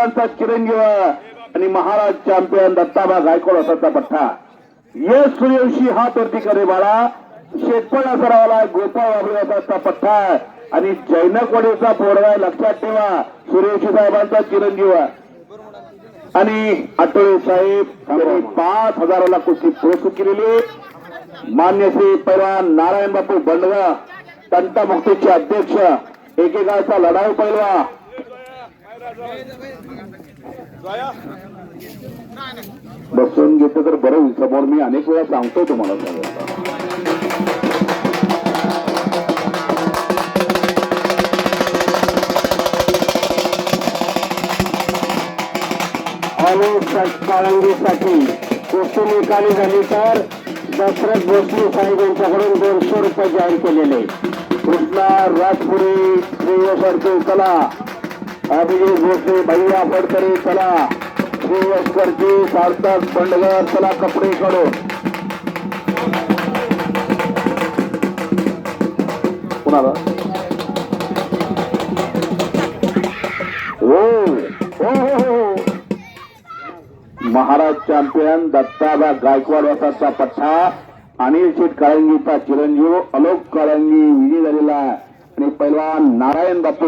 चा चिरंजीव आणि महाराज चॅम्पियन दत्ताबा गायकवाड असाचा पट्टा. यश सूर्यवंशी हात वरती करे बाळा. शेतपण सरावाला गोपाळ बाबरे असाचा पट्टा. आणि जैनकवाडीचा पोरगा आहे, लक्षात ठेवा. सूर्यवंशी साहेबांचा चिरंजीव. आणि आठवले साहेब यांनी पाच हजाराला कुस्ती पुरस्कृत केलेली. मान्य श्री पैलवान नारायण बापू बंडगा तंटामुक्तीचे अध्यक्ष एकेकाळचा लढाऊ पैलवा बसून घेतलं तर बरं होईल. समोर मी अनेक वेळा सांगतो तुम्हाला सगळं काळंगीसाठी निकाली झाली तर दशरथ भोसले साहेब यांच्याकडून दोनशे रुपये जाहीर केलेले. कृष्णा राजपुरी श्रेयस कला. अभिजित भोसले भैया फडतरे चला. श्रेयस करजी सार्थक बंडगर चला कपडे काढून कुणाला? हो हो, हो हो हो महाराज चॅम्पियन दत्ताबा गायकवाड वासाचा पट्टा अनिल शेठ कळंगीचा चिरंजीव अलोक कळंगी विजय झालेला आहे. आणि पहिला नारायण बापू.